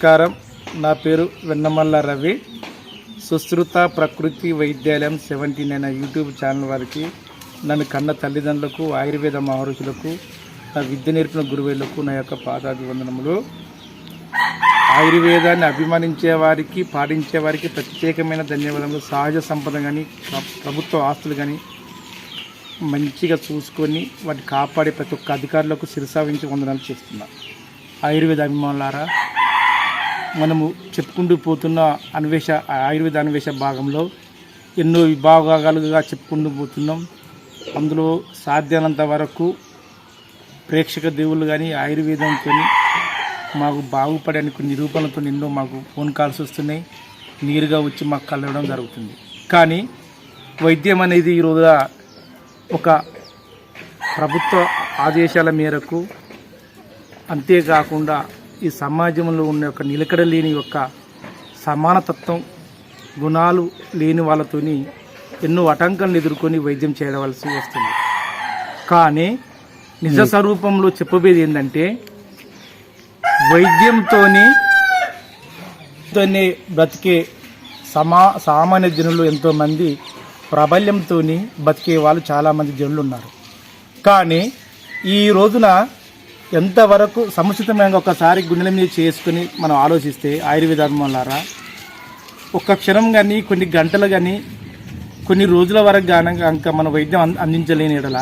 నమస్కారం. నా పేరు వెన్నమల్ల రవి. సుశ్రుత ప్రకృతి వైద్యాలయం సెవెంటీ నైన్ యూట్యూబ్ ఛానల్ వారికి నన్ను కన్న తల్లిదండ్రులకు ఆయుర్వేద మహర్షులకు నా విద్య నేర్పిన గురువులకు నా యొక్క పాదాభివందనములు. ఆయుర్వేదాన్ని అభిమానించే వారికి పాటించే వారికి ప్రత్యేకమైన ధన్యవాదములు. సహజ సంపద కానీ ప్రభుత్వ ఆస్తులు కానీ మంచిగా చూసుకొని వాటిని కాపాడే ప్రతి ఒక్క అధికారులకు శిరసావించి వందనాలు చేస్తున్నా. ఆయుర్వేద అభిమానులారా మనము చెప్పుకుంటూ పోతున్న అన్వేష ఆయుర్వేద అన్వేష భాగంలో ఎన్నో విభాగాలుగా చెప్పుకుంటూ పోతున్నాం. అందులో సాధ్యమైనంత వరకు ప్రేక్షక దేవుళ్ళు కానీ ఆయుర్వేదంతో మాకు బాగుపడని కొన్ని నిరూపణలతో ఎన్నో మాకు ఫోన్ కాల్స్ వస్తున్నాయి. నేరుగా వచ్చి మాకు కలవడం జరుగుతుంది. కానీ వైద్యం అనేది ఈ ఒక ప్రభుత్వ ఆదేశాల మేరకు అంతేకాకుండా ఈ సమాజంలో ఉన్న యొక్క నిలకడ లేని యొక్క సమానతత్వం గుణాలు లేని వాళ్ళతోని ఎన్నో ఆటంకాలను ఎదుర్కొని వైద్యం చేయవలసి వస్తుంది. కానీ నిజ స్వరూపంలో చెప్పబోయేది ఏంటంటే వైద్యంతోని తోనే బ్రతికే సమా సామాన్య జనులు ఎంతోమంది ప్రాబల్యంతో బతికే వాళ్ళు చాలామంది జనులు ఉన్నారు కానీ ఈ రోజున ఎంతవరకు సముచితమైన ఒకసారి గుండెల మీద చేసుకుని మనం ఆలోచిస్తే ఆయుర్వేదాలారా ఒక్క క్షణం కానీ కొన్ని గంటలు కానీ కొన్ని రోజుల వరకు కానీ కనుక మన వైద్యం అంద- అందించలేని ఎడల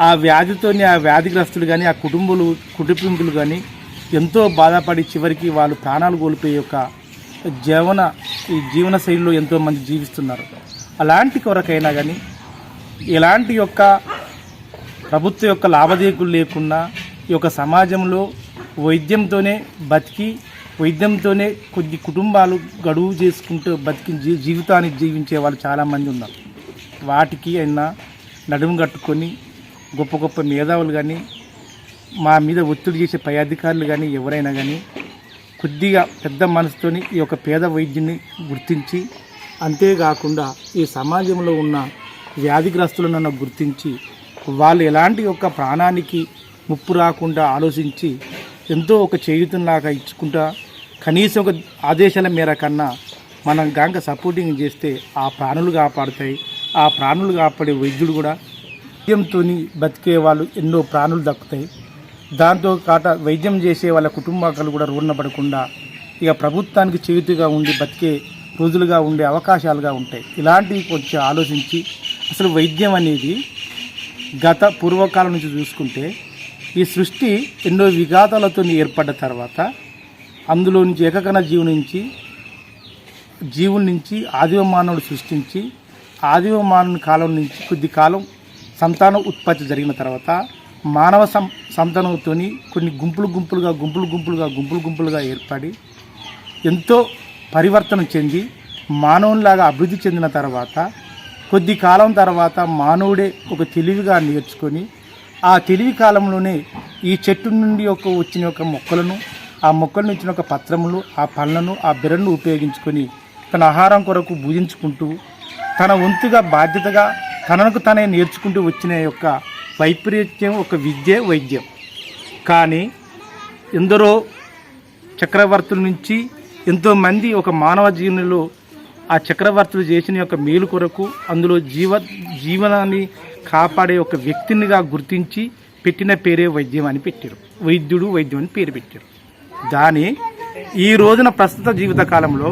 ఆ వ్యాధితోని ఆ వ్యాధిగ్రస్తులు కానీ ఆ కుటుంబాలు కుటుంబీకులు కానీ ఎంతో బాధపడి చివరికి వాళ్ళు ప్రాణాలు కోల్పోయే యొక్క జీవన ఈ జీవన శైలిలో ఎంతోమంది జీవిస్తున్నారు. అలాంటి కొరకైనా కానీ ఎలాంటి యొక్క ప్రభుత్వ యొక్క లాభదేకులు లేకుండా ఈ యొక్క సమాజంలో వైద్యంతోనే బతికి వైద్యంతోనే కొద్ది కుటుంబాలు గడువు చేసుకుంటూ బతికి జీవితాన్ని జీవించే వాళ్ళు చాలామంది ఉన్నారు. వాటికి అయినా నడుము కట్టుకొని గొప్ప గొప్ప మేధావులు కానీ మా మీద ఒత్తిడి చేసే పై అధికారులు కానీ ఎవరైనా కానీ కొద్దిగా పెద్ద మనసుతోని ఈ యొక్క పేద వైద్యుని గుర్తించి అంతేకాకుండా ఈ సమాజంలో ఉన్న వ్యాధిగ్రస్తులను గుర్తించి వాళ్ళు ఎలాంటి యొక్క ప్రాణానికి ముప్పు రాకుండా ఆలోచించి ఎంతో ఒక చేయుతులాగా ఇచ్చుకుంటా కనీసం ఒక ఆదేశాల మేర కన్నా మనం గంక సపోర్టింగ్ చేస్తే ఆ ప్రాణులు కాపాడుతాయి ఆ ప్రాణులు కాపాడే వైద్యుడు కూడా వైద్యంతో బతికే వాళ్ళు ఎన్నో ప్రాణులు దక్కుతాయి. దాంతో కాట వైద్యం చేసే వాళ్ళ కుటుంబాలు కూడా రోడ్న పడకుండా ఇక ప్రభుత్వానికి చేతుగా ఉండి బతికే రోజులుగా ఉండే అవకాశాలుగా ఉంటాయి. ఇలాంటివి కొంచెం ఆలోచించి అసలు వైద్యం అనేది గత పూర్వకాలం నుంచి చూసుకుంటే ఈ సృష్టి ఎన్నో విఘాతాలతో ఏర్పడ్డ తర్వాత అందులో నుంచి ఏకకణ జీవు నుంచి జీవుల నుంచి ఆదివ మానవుడు సృష్టించి ఆదివ మానవుని కాలం నుంచి కొద్ది కాలం సంతాన ఉత్పత్తి జరిగిన తర్వాత మానవ సం సంతానంతో కొన్ని గుంపులు గుంపులుగా గుంపులు గుంపులుగా గుంపులు గుంపులుగా ఏర్పడి ఎంతో పరివర్తన చెంది మానవునిలాగా అభివృద్ధి చెందిన తర్వాత కొద్ది కాలం తర్వాత మానవుడే ఒక తెలివిగా నేర్చుకొని ఆ తెలివి కాలంలోనే ఈ చెట్టు నుండి ఒక వచ్చిన ఒక మొక్కలను ఆ మొక్కల నుంచి ఒక పత్రములు ఆ పళ్ళను ఆ బెరను ఉపయోగించుకొని తన ఆహారం కొరకు భుజించుకుంటూ తన వంతుగా బాధ్యతగా తనకు తనే నేర్చుకుంటూ వచ్చిన యొక్క వైపరీత్యం ఒక విద్య వైద్యం. కానీ ఎందరో చక్రవర్తుల నుంచి ఎంతోమంది ఒక మానవ జీవనంలో ఆ చక్రవర్తులు చేసిన యొక్క మేలు కొరకు అందులో జీవ జీవనాన్ని కాపాడే ఒక వ్యక్తినిగా గుర్తించి పెట్టిన పేరే వైద్యం అని పెట్టారు. వైద్యుడు వైద్యం అని పేరు పెట్టారు. దాని ఈ రోజున ప్రస్తుత జీవితకాలంలో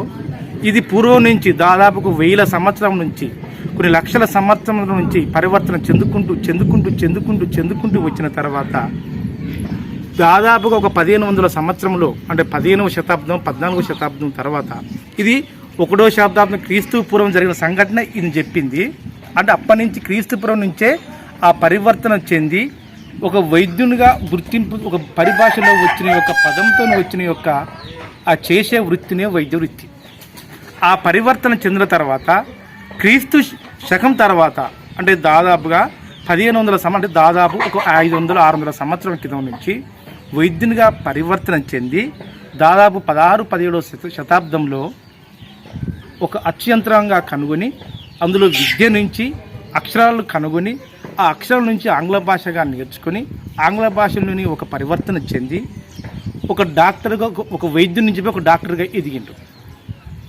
ఇది పూర్వం నుంచి దాదాపుకు వేల సంవత్సరం నుంచి కొన్ని లక్షల సంవత్సరం నుంచి పరివర్తన చెందుకుంటూ చెందుకుంటూ చెందుకుంటూ చెందుకుంటూ వచ్చిన తర్వాత దాదాపుగా ఒక పదిహేను వందల సంవత్సరంలో అంటే పదిహేనవ శతాబ్దం పద్నాలుగవ శతాబ్దం తర్వాత ఇది ఒకటో శతాబ్దం క్రీస్తు పూర్వం జరిగిన సంఘటన ఇది చెప్పింది. అంటే అప్పటి నుంచి క్రీస్తు నుంచే ఆ పరివర్తన చెంది ఒక వైద్యునిగా గుర్తింపు ఒక పరిభాషలో వచ్చిన యొక్క పదంతో వచ్చిన యొక్క ఆ చేసే వృత్తినే వైద్య వృత్తి ఆ పరివర్తన చెందిన తర్వాత క్రీస్తు శకం తర్వాత అంటే దాదాపుగా పదిహేను వందల సంవత్సరం అంటే దాదాపు ఒక ఐదు వందల ఆరు వందల సంవత్సరం క్రితం నుంచి వైద్యునిగా పరివర్తన చెంది దాదాపు పదహారు పదిహేడవ శత శతాబ్దంలో ఒక అత్యంతరంగా కనుగొని అందులో విద్య నుంచి అక్షరాలు కనుగొని ఆ అక్షరాల నుంచి ఆంగ్ల భాషగా నేర్చుకొని ఆంగ్ల భాషలోని ఒక పరివర్తన చెంది ఒక డాక్టర్గా ఒక- ఒక వైద్యుడి నుంచి ఒక డాక్టర్గా ఎదిగిండు.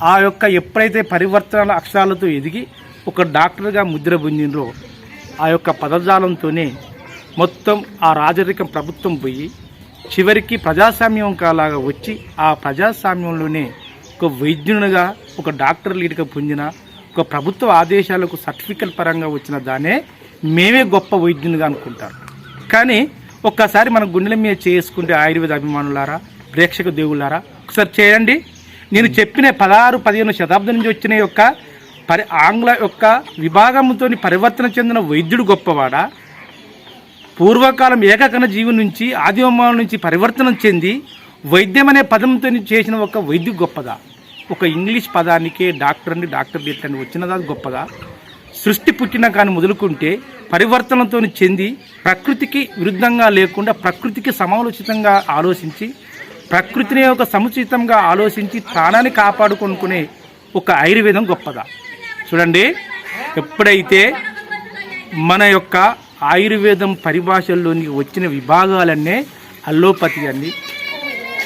ఆ యొక్క ఎప్పుడైతే పరివర్తన అక్షరాలతో ఎదిగి ఒక డాక్టర్గా ముద్ర పొందినరో ఆ యొక్క పదజాలంతోనే మొత్తం ఆ రాజరికం ప్రభుత్వం పోయి చివరికి ప్రజాస్వామ్యం కాలాగా వచ్చి ఆ ప్రజాస్వామ్యంలోనే ఒక వైద్యునిగా ఒక డాక్టర్ లీడ్గా పొందిన ప్రభుత్వ ఆదేశాలకు సర్టిఫికెట్ పరంగా వచ్చిన దానే మేమే గొప్ప వైద్యునిగా అనుకుంటారు కానీ ఒక్కసారి మన గుండెల మీద చేసుకుంటే ఆయుర్వేద అభిమానులారా ప్రేక్షక దేవులారా ఒకసారి చేయండి. నేను చెప్పిన పదహారు పదిహేను శతాబ్దం నుంచి వచ్చిన యొక్క పరి ఆంగ్ల యొక్క విభాగంతో పరివర్తన చెందిన వైద్యుడు గొప్పవాడా? పూర్వకాలం ఏకకణ జీవి నుంచి ఆదివమాల నుంచి పరివర్తనం చెంది వైద్యం అనే పదంతో చేసిన ఒక వైద్యు గొప్పదా? ఒక ఇంగ్లీష్ పదానికే డాక్టర్ అని డాక్టర్ అని వచ్చినదా గొప్పదా సృష్టి పుట్టిన కానీ మొదలుకుంటే పరివర్తనతో చెంది ప్రకృతికి విరుద్ధంగా లేకుండా ప్రకృతికి సమాలోచితంగా ఆలోచించి ప్రకృతిని ఒక సముచితంగా ఆలోచించి ప్రాణాన్ని కాపాడుకొనుకునే ఒక ఆయుర్వేదం గొప్పదా చూడండి ఎప్పుడైతే మన యొక్క ఆయుర్వేదం పరిభాషల్లోని వచ్చిన విభాగాలన్నే అల్లోపతి అని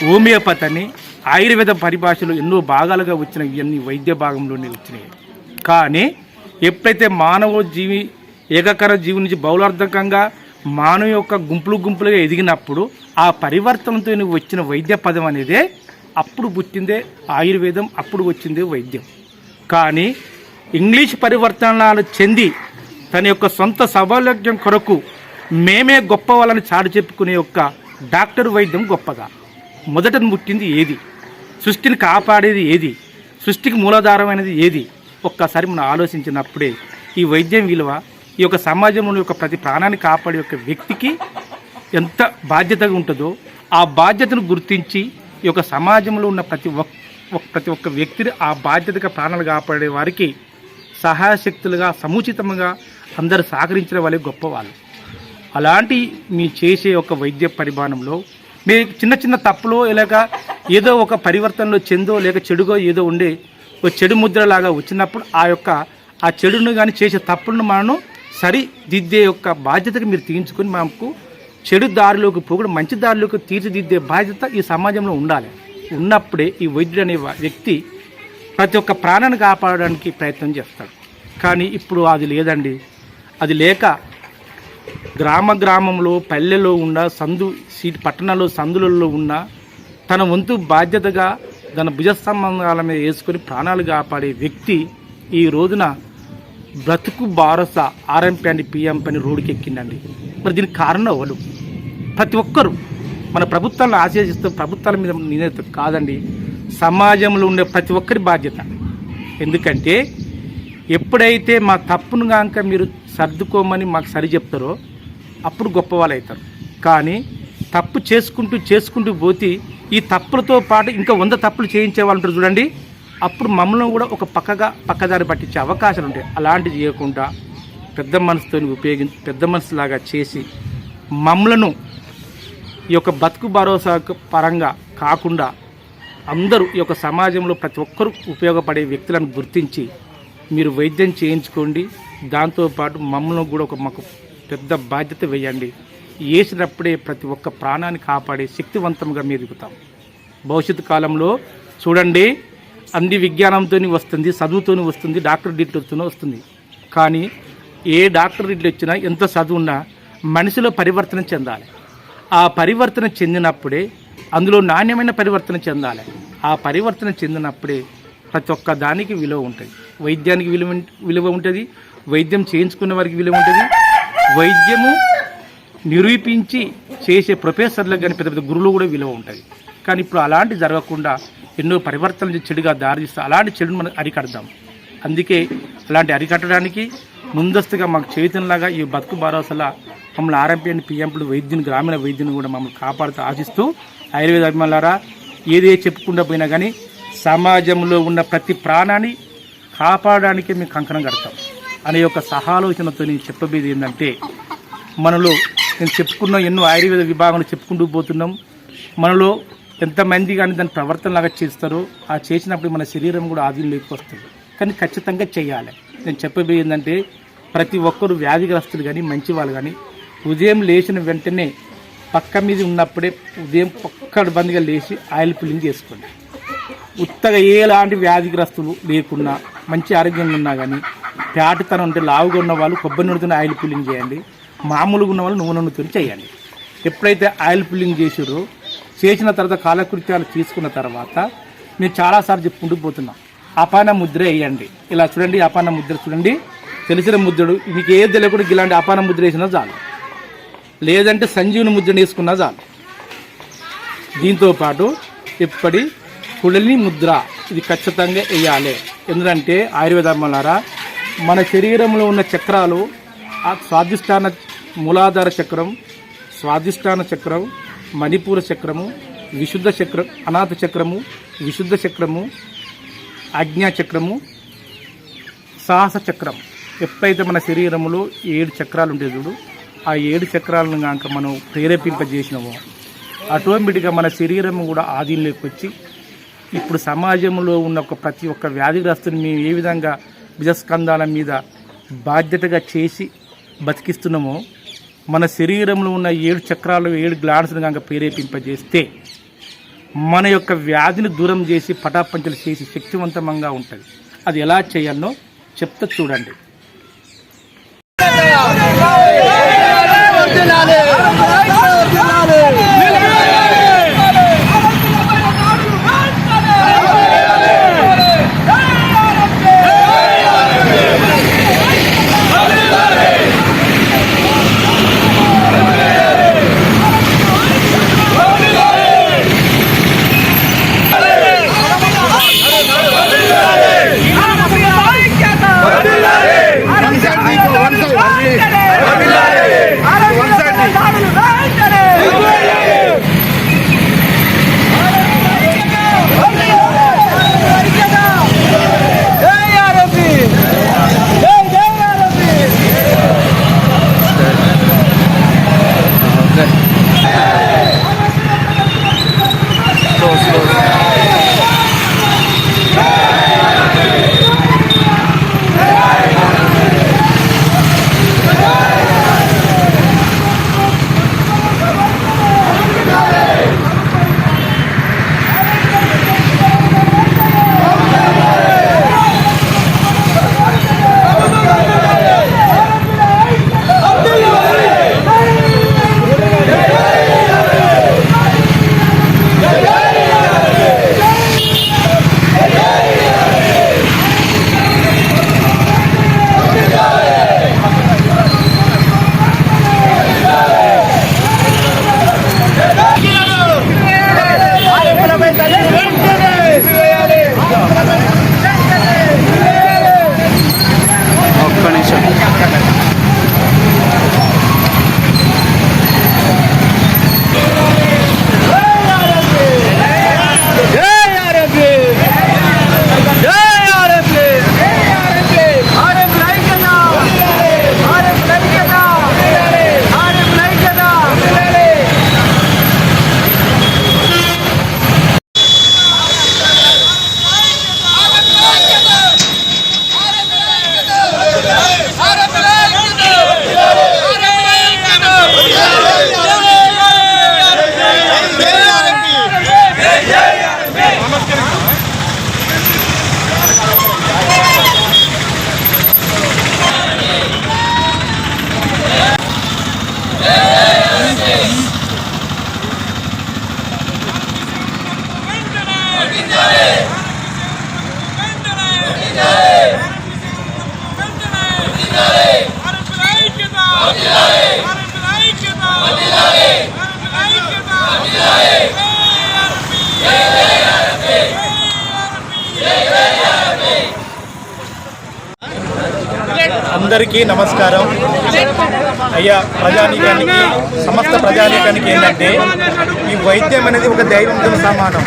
హోమియోపతి అని ఆయుర్వేద పరిభాషలో ఎన్నో భాగాలుగా వచ్చిన ఇవన్నీ వైద్య భాగంలోనే వచ్చినాయి. కానీ ఎప్పుడైతే మానవ జీవి ఏకకర జీవి నుంచి బౌలార్థకంగా మానవ యొక్క గుంపులు గుంపులుగా ఎదిగినప్పుడు ఆ పరివర్తనతో వచ్చిన వైద్య పదం అనేదే అప్పుడు పుట్టిందే ఆయుర్వేదం అప్పుడు వచ్చిందే వైద్యం. కానీ ఇంగ్లీష్ పరివర్తనాలు చెంది తన యొక్క సొంత సౌలభ్యం కొరకు మేమే గొప్ప వాళ్ళని చాటు చెప్పుకునే యొక్క డాక్టర్ వైద్యం గొప్పగా. మొదట పుట్టింది ఏది? సృష్టిని కాపాడేది ఏది? సృష్టికి మూలాధారమైనది ఏది? ఒక్కసారి మనం ఆలోచించినప్పుడే ఈ వైద్యం విలువ ఈ యొక్క సమాజంలో యొక్క ప్రతి ప్రాణాన్ని కాపాడే యొక్క వ్యక్తికి ఎంత బాధ్యతగా ఉంటుందో ఆ బాధ్యతను గుర్తించి ఈ యొక్క సమాజంలో ఉన్న ప్రతి ఒక్ ప్రతి ఒక్క వ్యక్తిని ఆ బాధ్యతగా ప్రాణాలు కాపాడే వారికి సహాయ శక్తులుగా సముచితంగా అందరూ సహకరించిన వాళ్ళే గొప్పవాళ్ళు. అలాంటి మీ చేసే ఒక వైద్య పరిమాణంలో మీ చిన్న చిన్న తప్పులో ఇలాగ ఏదో ఒక పరివర్తనలో చెందో లేక చెడుగో ఏదో ఉండే ఒక చెడు ముద్రలాగా వచ్చినప్పుడు ఆ యొక్క ఆ చెడును కానీ చేసే తప్పులను మనం సరిదిద్దే యొక్క బాధ్యతకు మీరు తీయించుకొని మాకు చెడు దారిలోకి పోకుండా మంచి దారిలోకి తీర్చిదిద్దే బాధ్యత ఈ సమాజంలో ఉండాలి. ఉన్నప్పుడే ఈ వైద్యుడు అనే వ్యక్తి ప్రతి ఒక్క ప్రాణాన్ని కాపాడడానికి ప్రయత్నం చేస్తాడు. కానీ ఇప్పుడు అది లేదండి. అది లేక గ్రామ గ్రామంలో పల్లెలో ఉన్న సందు సీట్ పట్టణాల్లో సందులలో ఉన్న తన వంతు బాధ్యతగా తన భుజస్తంభాల మీద వేసుకొని ప్రాణాలు కాపాడే వ్యక్తి ఈ రోజున బ్రతుకు బారస ఆర్ఎంపీ అని పిఎంపి అని రోడ్డుకెక్కిందండి. మరి దీనికి కారణం ఎవరు? ప్రతి ఒక్కరు మన ప్రభుత్వాలను ఆశీర్వదిస్తూ ప్రభుత్వాల మీద నిర్ణయత కాదండి. సమాజంలో ఉండే ప్రతి ఒక్కరి బాధ్యత. ఎందుకంటే ఎప్పుడైతే మా తప్పును కాక మీరు సర్దుకోమని మాకు సరి చెప్తారో అప్పుడు గొప్పవాళ్ళు అవుతారు. కానీ తప్పు చేసుకుంటూ చేసుకుంటూ పోతే ఈ తప్పులతో పాటు ఇంకా వంద తప్పులు చేయించే వాళ్ళు ఉంటారు చూడండి. అప్పుడు మమ్మల్ని కూడా ఒక పక్కగా పక్కదారి పట్టించే అవకాశాలు ఉంటాయి. అలాంటివి చేయకుండా పెద్ద మనసుతో ఉపయోగించి పెద్ద మనసులాగా చేసి మమ్మలను ఈ యొక్క బతుకు భరోసా పరంగా కాకుండా అందరూ ఈ యొక్క సమాజంలో ప్రతి ఒక్కరూ ఉపయోగపడే వ్యక్తులను గుర్తించి మీరు వైద్యం చేయించుకోండి. దాంతోపాటు మమ్మల్ని కూడా ఒక మాకు పెద్ద బాధ్యత వేయండి. వేసినప్పుడే ప్రతి ఒక్క ప్రాణాన్ని కాపాడే శక్తివంతంగా మీరు ఎదుగుతాం. భవిష్యత్తు కాలంలో చూడండి అన్ని విజ్ఞానంతో వస్తుంది చదువుతోని వస్తుంది డాక్టర్ డిగ్రీతోనే వస్తుంది. కానీ ఏ డాక్టర్ డిగ్రీ వచ్చినా ఎంత చదువున్నా మనిషిలో పరివర్తన చెందాలి. ఆ పరివర్తన చెందినప్పుడే అందులో నాణ్యమైన పరివర్తన చెందాలి. ఆ పరివర్తన చెందినప్పుడే ప్రతి ఒక్క దానికి విలువ ఉంటుంది. వైద్యానికి విలువ విలువ ఉంటుంది. వైద్యం చేయించుకున్న వారికి విలువ ఉంటుంది. వైద్యము నిరూపించి చేసే ప్రొఫెసర్లకు కానీ పెద్ద పెద్ద గురువులు కూడా విలువ ఉంటుంది. కానీ ఇప్పుడు అలాంటి జరగకుండా ఎన్నో పరివర్తనలు చెడుగా దారితీస్తే అలాంటి చెడును మనం అరికడదాం అందుకే అలాంటి అరికట్టడానికి ముందస్తుగా మాకు చైతన్యలాగా ఈ బతుకు భరోసాల మమ్మల్ని ఆర్ఎంపీ అని పిఎంపులు వైద్యుని గ్రామీణ వైద్యుని కూడా మమ్మల్ని కాపాడుతూ ఆశిస్తూ ఆయుర్వేద అభిమానులారా ఏదే చెప్పుకుండా పోయినా కానీ సమాజంలో ఉన్న ప్రతి ప్రాణాన్ని కాపాడడానికి మేము కంకణం కడతాం. అనే యొక్క సహాలోచనతో నేను చెప్పబేది ఏంటంటే మనలో నేను చెప్పుకున్న ఎన్నో ఆయుర్వేద విభాగంలో చెప్పుకుంటూ పోతున్నాం. మనలో ఎంతమంది కానీ దాని ప్రవర్తనలాగా చేస్తారో ఆ చేసినప్పుడు మన శరీరం కూడా ఆధీనంలోకి వస్తుంది. కానీ ఖచ్చితంగా చేయాలి. నేను చెప్పబోయేది ఏంటంటే ప్రతి ఒక్కరు వ్యాధిగ్రస్తులు కానీ మంచి వాళ్ళు కానీ ఉదయం లేచిన వెంటనే పక్క మీద ఉన్నప్పుడే ఉదయం పక్కడు బందిగా లేచి ఆయిల్ పుల్లింగ్ చేసుకోండి. ఉత్తగా ఏలాంటి వ్యాధిగ్రస్తులు లేకున్నా మంచి ఆరోగ్యంగా ఉన్నా కానీ ప్యాటితనం ఉంటే లావుగా ఉన్న వాళ్ళు కొబ్బరి నూనెతో ఆయిల్ పుల్లింగ్ చేయండి. మామూలుగా ఉన్న వాళ్ళు నువ్వు నూనెతో చేయండి. ఎప్పుడైతే ఆయిల్ ఫిల్లింగ్ చేసారో చేసిన తర్వాత కాలకృత్యాలు తీసుకున్న తర్వాత నేను చాలాసార్లు చెప్పుకుంటూ పోతున్నాం. అపాన ముద్ర వేయండి. ఇలా చూడండి అపాన ముద్ర చూడండి. తెలిసిన ముద్రడు మీకు ఏది తెలియకుండా ఇలాంటి అపాన ముద్ర వేసినా చాలు. లేదంటే సంజీవుని ముద్రను వేసుకున్నా చాలు. దీంతో పాటు ఇప్పటి కుళలి ముద్ర ఇది ఖచ్చితంగా వేయాలి. ఎందుకంటే ఆయుర్వేదమ్మలారా మన శరీరంలో ఉన్న చక్రాలు ఆ మూలాధార చక్రం స్వాదిష్టాన చక్రం మణిపూర చక్రము విశుద్ధ చక్రం అనాథ చక్రము విశుద్ధ చక్రము ఆజ్ఞా చక్రము సాహస చక్రం. ఎప్పుడైతే మన శరీరంలో ఏడు చక్రాలు ఉంటాయి చూడు ఆ ఏడు చక్రాలను కనుక మనం ప్రేరేపింపజేసినామో ఆటోమేటిక్గా మన శరీరం కూడా ఆధీనంలోకి వచ్చి ఇప్పుడు సమాజంలో ఉన్న ఒక ప్రతి ఒక్క వ్యాధిగ్రస్తుని మేము ఏ విధంగా విజస్కంధాల మీద బాధ్యతగా చేసి బతికిస్తున్నామో మన శరీరంలో ఉన్న ఏడు చక్రాలు ఏడు గ్లాడ్స్ను కనుక ప్రేరేపింపజేస్తే మన యొక్క వ్యాధిని దూరం చేసి పటాపంచలు చేసి శక్తివంతంగా ఉంటుంది. అది ఎలా చేయాలో చెప్తా చూడండి. అందరికీ నమస్కారం. అయ్యా ప్రజానీకానికి సమస్త ప్రజానీకానికి ఏంటంటే ఈ వైద్యం అనేది ఒక దైవంతో సమానం.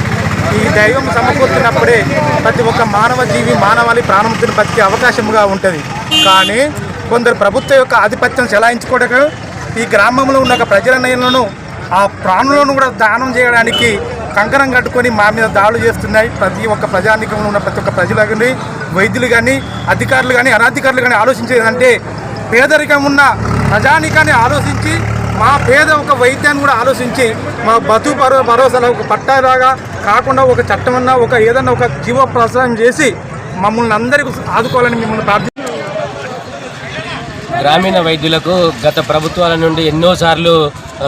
ఈ దైవం సమకూర్చినప్పుడే ప్రతి ఒక్క మానవ జీవి మానవాళి ప్రాణముక్తిని బతికే అవకాశముగా ఉంటుంది. కానీ కొందరు ప్రభుత్వ యొక్క ఆధిపత్యం చెలాయించుకోవడం ఈ గ్రామంలో ఉన్న ఒక ప్రజలను ఆ ప్రాణులను కూడా దానం చేయడానికి కంకణం కట్టుకొని మా మీద దాడులు చేస్తున్నాయి. ప్రతి ఒక్క ప్రజానికంలో ఉన్న ప్రతి ఒక్క ప్రజలు వైద్యులు కానీ అధికారులు కానీ అనధికారులు కానీ ఆలోచించేదంటే పేదరికం ఉన్న ప్రజానికాన్ని ఆలోచించి మా పేద ఒక వైద్యాన్ని కూడా ఆలోచించి మా బతు భరో భరోసాలో ఒక పట్టాలాగా కాకుండా ఒక చట్టమన్నా ఒక ఏదన్నా ఒక జీవ ప్రసారం చేసి మమ్మల్ని అందరికీ ఆదుకోవాలని మిమ్మల్ని ప్రార్థి గ్రామీణ వైద్యులకు గత ప్రభుత్వాల నుండి ఎన్నోసార్లు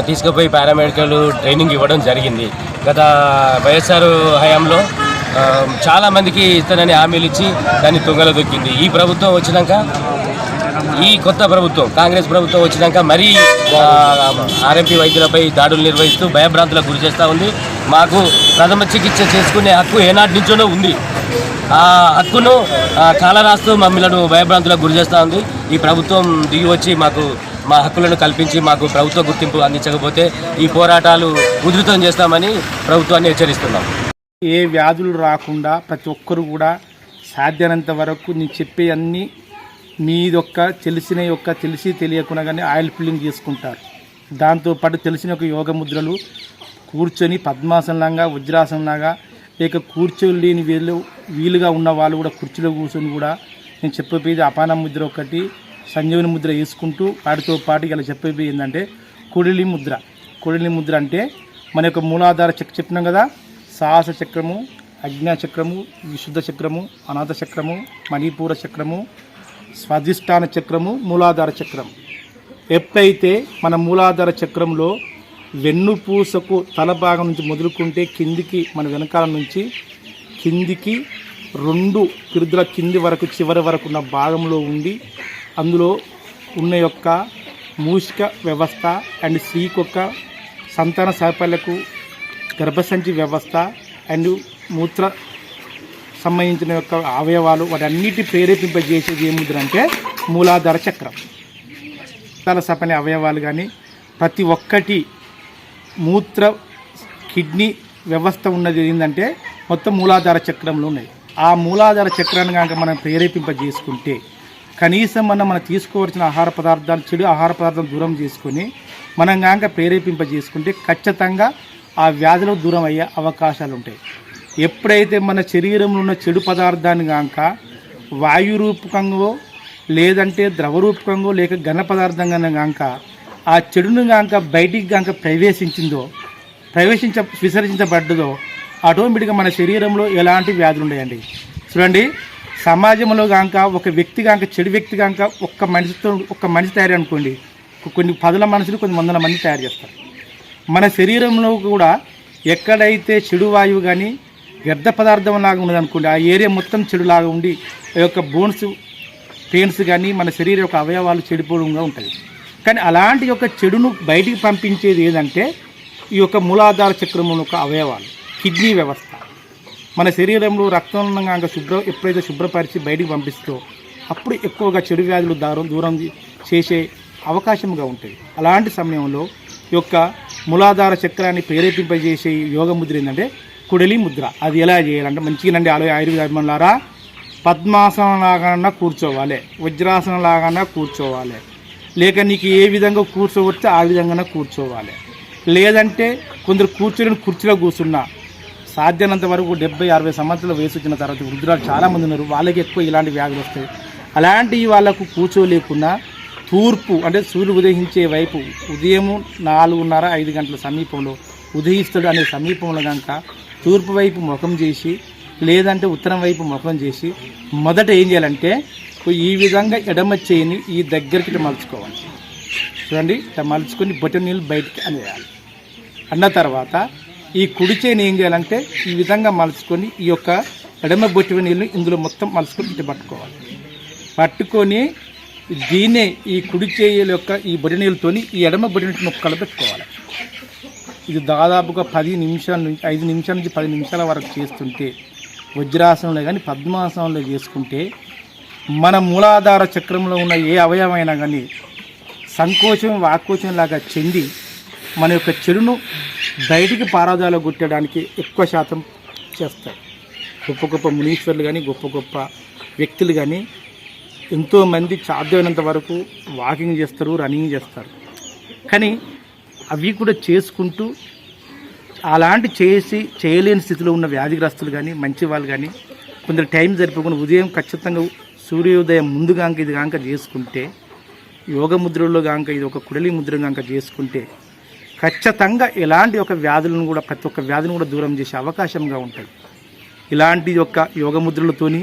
తీసుకుపోయి పారామెడికల్ ట్రైనింగ్ ఇవ్వడం జరిగింది. గత వైఎస్ఆర్ హయాంలో చాలామందికి ఇస్తానని హామీలు ఇచ్చి దాన్ని తుంగలో దొక్కింది. ఈ ప్రభుత్వం వచ్చినాక ఈ కొత్త ప్రభుత్వం కాంగ్రెస్ ప్రభుత్వం వచ్చినాక మరీ ఆర్ఎంపీ వైద్యులపై దాడులు నిర్వహిస్తూ భయభ్రాంతులకు గురి చేస్తూ ఉంది. మాకు ప్రథమ చికిత్స చేసుకునే హక్కు ఏనాటి నుంచోనో ఉంది. ఆ హక్కును కాలరాస్తూ మమ్మల్ని భయభ్రాంతులకు గురి చేస్తూ ఉంది. ఈ ప్రభుత్వం దిగి వచ్చి మాకు మా హక్కులను కల్పించి మాకు ప్రభుత్వ గుర్తింపు అందించకపోతే ఈ పోరాటాలు ఉధృతం చేస్తామని ప్రభుత్వాన్ని హెచ్చరిస్తున్నాం. ఏ వ్యాధులు రాకుండా ప్రతి ఒక్కరు కూడా సాధ్యమైనంత వరకు నేను చెప్పే అన్ని మీదొక్క తెలిసిన యొక్క తెలిసి తెలియకుండా కానీ ఆయిల్ ఫిల్లింగ్ చేసుకుంటారు. దాంతోపాటు తెలిసిన ఒక యోగ ముద్రలు కూర్చొని పద్మాసనంలాగా వజ్రాసనంలాగా లేక కూర్చోలేని వీళ్ళు వీలుగా ఉన్న వాళ్ళు కూడా కుర్చీలో కూర్చొని కూడా నేను చెప్పేది అపాన ముద్ర ఒకటి సంజీవని ముద్ర వేసుకుంటూ వాటితో పాటు ఇలా చెప్పేది ఏంటంటే కుడిలి ముద్ర. కుడిలి ముద్ర అంటే మన యొక్క మూలాధార చెక్ చెప్పినాం కదా? సాహస చక్రము అజ్ఞా చక్రము విశుద్ధ చక్రము అనాథ చక్రము మణిపూర చక్రము స్వాధిష్టాన చక్రము మూలాధార చక్రం ఎప్పుడైతే మన మూలాధార చక్రంలో వెన్నుపూసకు తల భాగం నుంచి మొదలుకుంటే కిందికి మన వెనకాల నుంచి కిందికి రెండు పిరుదుల కింది వరకు చివరి వరకు ఉన్న భాగంలో ఉండి అందులో ఉన్న యొక్క మూషిక వ్యవస్థ అండ్ స్త్రీకొక్క సంతాన సాఫల్యకు గర్భసంచి వ్యవస్థ అండ్ మూత్ర సంబంధించిన యొక్క అవయవాలు వాటన్నిటి ప్రేరేపింపజేసేది ఏ ముద్ర అంటే మూలాధార చక్రం. మూత్రాల సపని అవయవాలు కానీ ప్రతి ఒక్కటి మూత్ర కిడ్నీ వ్యవస్థ ఉన్నది ఏంటంటే మొత్తం మూలాధార చక్రంలో ఉన్నాయి ఆ మూలాధార చక్రాన్ని కనుక మనం ప్రేరేపింపజేసుకుంటే కనీసం మనం మనం తీసుకోవాల్సిన ఆహార పదార్థాలు చెడు ఆహార పదార్థాలు దూరం చేసుకొని మనం కనుక ప్రేరేపింపజేసుకుంటే ఖచ్చితంగా ఆ వ్యాధులకు దూరం అయ్యే అవకాశాలు ఉంటాయి ఎప్పుడైతే మన శరీరంలో ఉన్న చెడు పదార్థాన్ని కాక వాయు రూపకంగా లేదంటే ద్రవరూపకంగా లేక ఘన పదార్థంగా కాక ఆ చెడును కాక బయటికి కాక ప్రవేశించిందో ప్రవేశించ విసర్జించబడ్డదో ఆటోమేటిక్గా మన శరీరంలో ఎలాంటి వ్యాధులు ఉన్నాయండి చూడండి సమాజంలో కాక ఒక వ్యక్తి కాక చెడు వ్యక్తి కాక ఒక్క మనిషితో ఒక్క మనిషి తయారు అనుకోండి కొన్ని పదుల మనుషులు కొన్ని వందల మంది తయారు చేస్తారు. మన శరీరంలో కూడా ఎక్కడైతే చెడు వాయువు కానీ వ్యర్థ పదార్థం లాగా ఉన్నది అనుకోండి ఆ ఏరియా మొత్తం చెడులాగా ఉండి ఆ యొక్క బోన్స్ పెయిన్స్ కానీ మన శరీరం యొక్క అవయవాలు చెడిపోవడంగా ఉంటుంది. కానీ అలాంటి యొక్క చెడును బయటికి పంపించేది ఏదంటే ఈ యొక్క మూలాధార చక్రంలో యొక్క అవయవాలు కిడ్నీ వ్యవస్థ. మన శరీరంలో రక్తం కనుక శుభ్ర ఎప్పుడైతే శుభ్రపరిచి బయటికి పంపిస్తో అప్పుడు ఎక్కువగా చెడు వ్యాధులు దారం దూరం చేసే అవకాశంగా ఉంటుంది. అలాంటి సమయంలో ఈ యొక్క మూలాధార చక్రాన్ని ప్రేరేపింపజేసే యోగ ముద్ర ఏంటంటే కుడలి ముద్ర. అది ఎలా చేయాలంటే మంచిగానండి అలాగే ఆయుర్వేద అభిమానులారా పద్మాసనం లాగా కూర్చోవాలి వజ్రాసనం లాగా కూర్చోవాలి. లేక నీకు ఏ విధంగా కూర్చోవచ్చో ఆ విధంగా కూర్చోవాలి. లేదంటే కొందరు కూర్చొని కుర్చీలో కూర్చున్నా సాధ్యమైనంత వరకు డెబ్బై అరవై సంవత్సరాల వయసు వచ్చిన తర్వాత వృద్ధురాలు చాలామంది ఉన్నారు. వాళ్ళకి ఎక్కువ ఇలాంటి వ్యాధులు వస్తాయి. అలాంటి వాళ్ళకు కూర్చోలేకున్నా తూర్పు అంటే సూర్యుడు ఉదయించే వైపు ఉదయం నాలుగున్నర ఐదు గంటల సమీపంలో ఉదయిస్తుడు అనే సమీపంలో కనుక తూర్పు వైపు ముఖం చేసి లేదంటే ఉత్తరం వైపు ముఖం చేసి మొదట ఏం చేయాలంటే ఈ విధంగా ఎడమ చేయిని ఈ దగ్గరికి మలుచుకోవాలి. చూడండి ఇట్లా మలుచుకొని బొట్ట నీళ్ళు బయటికి అనేయాలి. అన్న తర్వాత ఈ కుడి చేయిని ఏం చేయాలంటే ఈ విధంగా మలుచుకొని ఈ యొక్క ఎడమ బొట్టి నీళ్ళు ఇందులో మొత్తం మలుచుకొని ఇట్లా పట్టుకోవాలి. పట్టుకొని దీన్నే ఈ కుడి చేయుల యొక్క ఈ బొడినీళ్ళతోని ఈ ఎడమ బొడినీటి ముక్కలు మొక్కలు పెట్టుకోవాలి ఇది దాదాపుగా పది నిమిషాల నుంచి ఐదు నిమిషాల నుంచి పది నిమిషాల వరకు చేస్తుంటే వజ్రాసనంలో కానీ పద్మాసనంలో చేసుకుంటే మన మూలాధార చక్రంలో ఉన్న ఏ అవయవమైనా కానీ సంకోచం వాకోచం లాగా చెంది మన యొక్క చెడును బయటికి పారాదాలో కొట్టడానికి ఎక్కువ శాతం చేస్తాయి. గొప్ప గొప్ప మునీశ్వర్లు కానీ గొప్ప గొప్ప వ్యక్తులు కానీ ఎంతోమంది సాధ్యమైనంత వరకు వాకింగ్ చేస్తారు రన్నింగ్ చేస్తారు. కానీ అవి కూడా చేసుకుంటూ అలాంటి చేసి చేయలేని స్థితిలో ఉన్న వ్యాధిగ్రస్తులు కానీ మంచి వాళ్ళు కానీ కొందరు టైం సరిపోకుండా ఉదయం ఖచ్చితంగా సూర్యోదయం ముందుగాక ఇది కాక చేసుకుంటే యోగ ముద్రలో కాక ఇది ఒక కుడలి ముద్ర కాక చేసుకుంటే ఖచ్చితంగా ఇలాంటి ఒక వ్యాధులను కూడా ప్రతి ఒక్క వ్యాధిని కూడా దూరం చేసే అవకాశంగా ఉంటుంది ఇలాంటి యొక్క యోగ ముద్రలతోని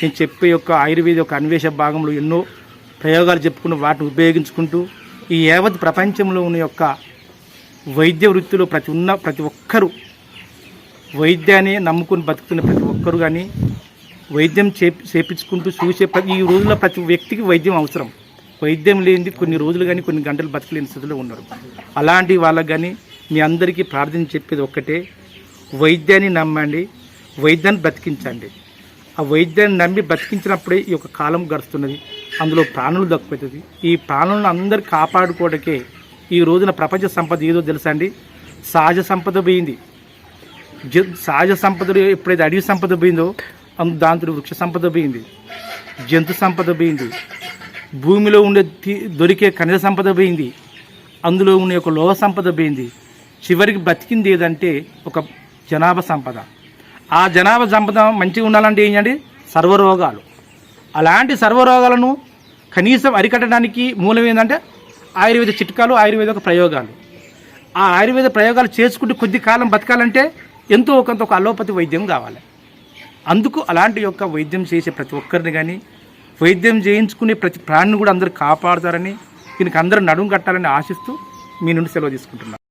నేను చెప్పే యొక్క ఆయుర్వేద యొక్క అన్వేష భాగంలో ఎన్నో ప్రయోగాలు చెప్పుకుని వాటిని ఉపయోగించుకుంటూ ఈ యావత్ ప్రపంచంలో ఉన్న యొక్క వైద్య వృత్తిలో ప్రతి ఉన్న ప్రతి ఒక్కరూ వైద్యాన్ని నమ్ముకుని బతుకుతున్న ప్రతి ఒక్కరు కానీ వైద్యం చే చేపించుకుంటూ చూసే ప్రతి ఈ రోజుల్లో ప్రతి వ్యక్తికి వైద్యం అవసరం. వైద్యం లేనిది కొన్ని రోజులు కానీ కొన్ని గంటలు బతకలేని స్థితిలో ఉన్నారు. అలాంటి వాళ్ళకు కానీ మీ అందరికీ ప్రార్థన చెప్పేది ఒక్కటే. వైద్యాన్ని నమ్మండి. వైద్యాన్ని బ్రతికించండి. ఆ వైద్యాన్ని నమ్మి బతికించినప్పుడే ఈ యొక్క కాలం గడుస్తున్నది. అందులో ప్రాణులు దక్కుతుంది ఈ ప్రాణులను అందరు కాపాడుకోవడకే ఈ రోజున ప్రపంచ సంపద ఏదో తెలుసా అండి? సహజ సంపద పోయింది. జ- సహజ సంపద ఎప్పుడైతే అడవి సంపద పోయిందో అందు దాంతో వృక్ష సంపద పోయింది. జంతు సంపద పోయింది. భూమిలో ఉండే దొరికే ఖనిజ సంపద పోయింది. అందులో ఉండే ఒక లోహ సంపద పోయింది. చివరికి బ్రతికింది ఏదంటే ఒక జనాభా సంపద. ఆ జనాభా సంపద మంచిగా ఉండాలంటే ఏంటంటే సర్వరోగాలు. అలాంటి సర్వరోగాలను కనీసం అరికట్టడానికి మూలం ఏంటంటే ఆయుర్వేద చిట్కాలు ఆయుర్వేద ప్రయోగాలు. ఆ ఆయుర్వేద ప్రయోగాలు చేసుకుంటూ కొద్ది కాలం బతకాలంటే ఎంతో కొంత ఒక అలోపతి వైద్యం కావాలి. అందుకు అలాంటి యొక్క వైద్యం చేసే ప్రతి ఒక్కరిని కానీ వైద్యం చేయించుకునే ప్రతి ప్రాణిని కూడా అందరూ కాపాడుతారని దీనికి అందరూ నడుము కట్టాలని ఆశిస్తూ మీ నుండి సెలవు తీసుకుంటున్నాను.